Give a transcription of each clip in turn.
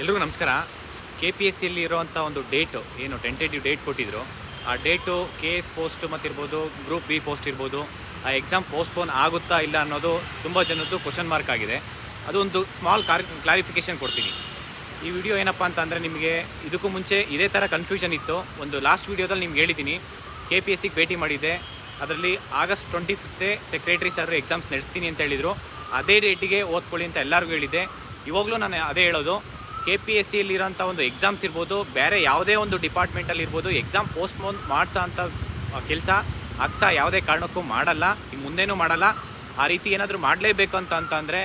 ಎಲ್ರಿಗೂ ನಮಸ್ಕಾರ. K P S ಸಿಯಲ್ಲಿ ಇರುವಂಥ ಒಂದು ಡೇಟು ಏನು ಟೆಂಟೇಟಿವ್ ಡೇಟ್ ಕೊಟ್ಟಿದ್ರು. ಆ ಡೇಟು ಕೆ ಎಸ್ ಪೋಸ್ಟ್ ಮತ್ತಿರ್ಬೋದು ಗ್ರೂಪ್ ಬಿ ಪೋಸ್ಟ್ ಇರ್ಬೋದು, ಆ ಎಕ್ಸಾಮ್ ಪೋಸ್ಟ್ಪೋನ್ ಆಗುತ್ತಾ ಇಲ್ಲ ಅನ್ನೋದು ತುಂಬ ಜನದ್ದು ಕ್ವಶನ್ ಮಾರ್ಕ್ ಆಗಿದೆ. ಅದೊಂದು ಸ್ಮಾಲ್ ಕಾರ್ ಕ್ಲಾರಿಫಿಕೇಷನ್ ಕೊಡ್ತೀನಿ. ಈ ವಿಡಿಯೋ ಏನಪ್ಪ ಅಂತ ಅಂದರೆ ನಿಮಗೆ ಇದಕ್ಕೂ ಮುಂಚೆ ಇದೇ ಥರ ಕನ್ಫ್ಯೂಷನ್ ಇತ್ತು. ಒಂದು ಲಾಸ್ಟ್ ವಿಡಿಯೋದಲ್ಲಿ ನಿಮ್ಗೆ ಹೇಳಿದ್ದೀನಿ. ಕೆ ಪಿ ಎಸ್ ಸಿಗೆ ಭೇಟಿ ಮಾಡಿದ್ದೆ. ಅದರಲ್ಲಿ August twenty fifth secretary sir exams ನಡೆಸ್ತೀನಿ ಅಂತ ಹೇಳಿದರು. ಅದೇ ಡೇಟಿಗೆ ಓದ್ಕೊಳ್ಳಿ ಅಂತ ಎಲ್ಲರಿಗೂ ಹೇಳಿದ್ದೆ. ಇವಾಗಲೂ ನಾನು ಅದೇ ಹೇಳೋದು. ಕೆ ಪಿ ಎಸ್ ಸಿಯಲ್ಲಿರೋಂಥ ಒಂದು ಎಕ್ಸಾಮ್ಸ್ ಇರ್ಬೋದು, ಬೇರೆ ಯಾವುದೇ ಒಂದು ಡಿಪಾರ್ಟ್ಮೆಂಟಲ್ಲಿ ಇರ್ಬೋದು ಎಕ್ಸಾಮ್ ಪೋಸ್ಟ್ಪೋನ್ ಮಾಡಿಸೋ ಅಂಥ ಕೆಲಸ ಅಕ್ಸ ಯಾವುದೇ ಕಾರಣಕ್ಕೂ ಮಾಡಲ್ಲ ಇನ್ನು ಮುಂದೇನೂ ಮಾಡಲ್ಲ. ಆ ರೀತಿ ಏನಾದರೂ ಮಾಡಲೇಬೇಕು ಅಂತ ಅಂತಂದರೆ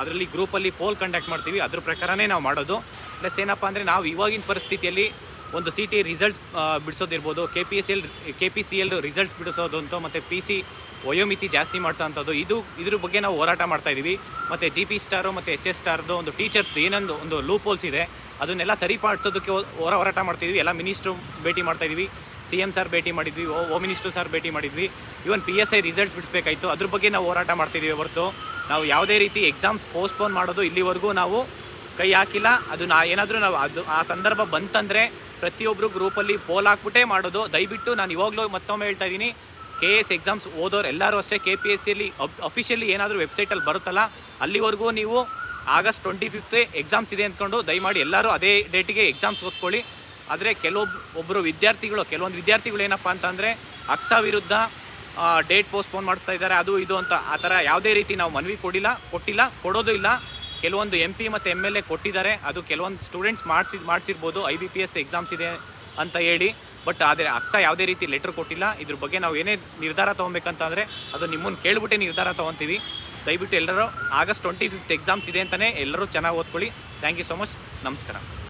ಅದರಲ್ಲಿ ಗ್ರೂಪಲ್ಲಿ ಪೋಲ್ ಕಂಡಕ್ಟ್ ಮಾಡ್ತೀವಿ, ಅದ್ರ ಪ್ರಕಾರನೇ ನಾವು ಮಾಡೋದು. ಪ್ಲಸ್ ಏನಪ್ಪ ಅಂದರೆ ನಾವು ಇವಾಗಿನ ಪರಿಸ್ಥಿತಿಯಲ್ಲಿ ಒಂದು C T results ಬಿಡಿಸೋದಿರ್ಬೋದು. K P S L K P C L results ಬಿಡಿಸೋದು ಅಂತ, ಮತ್ತು ಪಿ ಸಿ ವಯೋಮಿತಿ ಜಾಸ್ತಿ ಮಾಡಿಸೋಂಥದ್ದು, ಇದು ಇದ್ರ ಬಗ್ಗೆ ನಾವು ಹೋರಾಟ ಮಾಡ್ತಾ ಇದ್ದೀವಿ ಮತ್ತು ಜಿ ಪಿ ಸ್ಟಾರು ಮತ್ತು ಎಚ್ ಎಸ್ ಸ್ಟಾರ್ದು ಒಂದು ಟೀಚರ್ಸ್ ಏನೊಂದು, ಒಂದು ಲೂಪ್ ಹೋಲ್ಸ್ ಇದೆ. ಅದನ್ನೆಲ್ಲ ಸರಿಪಡಿಸೋದಕ್ಕೆ ಹೊರ ಹೋರಾಟ ಮಾಡ್ತಿದ್ವಿ ಎಲ್ಲ ಮಿನಿಸ್ಟ್ರು ಭೇಟಿ ಮಾಡ್ತಾ ಇದೀವಿ. ಸಿ ಎಂ ಸರ್ ಭೇಟಿ ಮಾಡಿದ್ವಿ. ಓ ಓ ಮಿನಿಸ್ಟ್ರು ಸರ್ ಭೇಟಿ ಮಾಡಿದ್ವಿ. Even P S I results ಬಿಡಿಸ್ಬೇಕಾಯ್ತು. ಅದ್ರ ಬಗ್ಗೆ ನಾವು ಹೋರಾಟ ಮಾಡ್ತಿದ್ದೀವಿ ಹೊರತು. ನಾವು ಯಾವುದೇ ರೀತಿ ಎಕ್ಸಾಮ್ಸ್ ಪೋಸ್ಟ್ಪೋನ್ ಮಾಡೋದು ಇಲ್ಲಿವರೆಗೂ ನಾವು ಕೈ ಹಾಕಿಲ್ಲ. ಅದು ನಾ ಏನಾದರೂ ನಾವು, ಅದು ಆ ಸಂದರ್ಭ ಬಂತಂದರೆ ಪ್ರತಿಯೊಬ್ಬರು ಗ್ರೂಪಲ್ಲಿ ಪೋಲ್ ಹಾಕ್ಬಿಟ್ಟೇ ಮಾಡೋದು. ದಯವಿಟ್ಟು ನಾನು ಇವಾಗಲೂ ಮತ್ತೊಮ್ಮೆ ಹೇಳ್ತಾ ಇದ್ದೀನಿ ಕೆ ಎಸ್ ಎಕ್ಸಾಮ್ಸ್ ಓದೋರು ಎಲ್ಲರೂ ಅಷ್ಟೇ ಕೆ ಪಿ ಎಸ್ ಸಿಯಲ್ಲಿ ಅಫಿಷಿಯಲಿ ಏನಾದರೂ ವೆಬ್ಸೈಟಲ್ಲಿ ಬರುತ್ತಲ್ಲ, ಅಲ್ಲಿವರೆಗೂ ನೀವು ಆಗಸ್ಟ್ ಟ್ವೆಂಟಿ ಫಿಫ್ತ್ ಎಕ್ಸಾಮ್ಸ್ ಇದೆ ಅಂದ್ಕೊಂಡು ದಯಮಾಡಿ ಎಲ್ಲರೂ ಅದೇ ಡೇಟಿಗೆ ಎಕ್ಸಾಮ್ಸ್ ಓದ್ಕೊಳ್ಳಿ. ಆದರೆ ಕೆಲವೊಬ್ ಒಬ್ಬರು ವಿದ್ಯಾರ್ಥಿಗಳು, ಕೆಲವೊಂದು ವಿದ್ಯಾರ್ಥಿಗಳು ಏನಪ್ಪ ಅಂತಂದರೆ ಅಕ್ಸ ವಿರುದ್ಧ ಡೇಟ್ ಪೋಸ್ಟ್ಪೋನ್ ಮಾಡಿಸ್ತಾ ಇದ್ದಾರೆ, ಅದು ಇದು ಅಂತ. ಆ ಥರ ಯಾವುದೇ ರೀತಿ ನಾವು ಮನವಿ ಕೊಡಿಲ್ಲ, ಕೊಟ್ಟಿಲ್ಲ, ಕೊಡೋದು ಇಲ್ಲ. ಕೆಲವೊಂದು ಎಂ ಪಿ ಮತ್ತು ಎಂ ಎಲ್ ಎ ಕೊಟ್ಟಿದ್ದಾರೆ. ಅದು ಕೆಲವೊಂದು ಸ್ಟೂಡೆಂಟ್ಸ್ ಮಾಡಿಸಿ, ಮಾಡಿಸಿರ್ಬೋದು. I B P S exams ಇದೆ ಅಂತ ಹೇಳಿ. ಬಟ್ ಆದರೆ ಅಕ್ಸ ಯಾವುದೇ ರೀತಿ ಲೆಟ್ರ್ ಕೊಟ್ಟಿಲ್ಲ. ಇದ್ರ ಬಗ್ಗೆ ನಾವು ಏನೇ ನಿರ್ಧಾರ ತೊಗೊಬೇಕಂತಂದರೆ ಅದು ನಿಮ್ಮನ್ನು ಕೇಳಿಬಿಟ್ಟೆ ನಿರ್ಧಾರ ತೊಗೊತೀವಿ. ದಯವಿಟ್ಟು ಎಲ್ಲರೂ ಆಗಸ್ಟ್ ಟ್ವೆಂಟಿ ಫಿಫ್ತ್ ಎಕ್ಸಾಮ್ಸ್ ಇದೆ ಅಂತಲೇ ಎಲ್ಲರೂ ಚೆನ್ನಾಗಿ ಓದ್ಕೊಳ್ಳಿ. ಥ್ಯಾಂಕ್ ಯು ಸೊ ಮಚ್ ನಮಸ್ಕಾರ.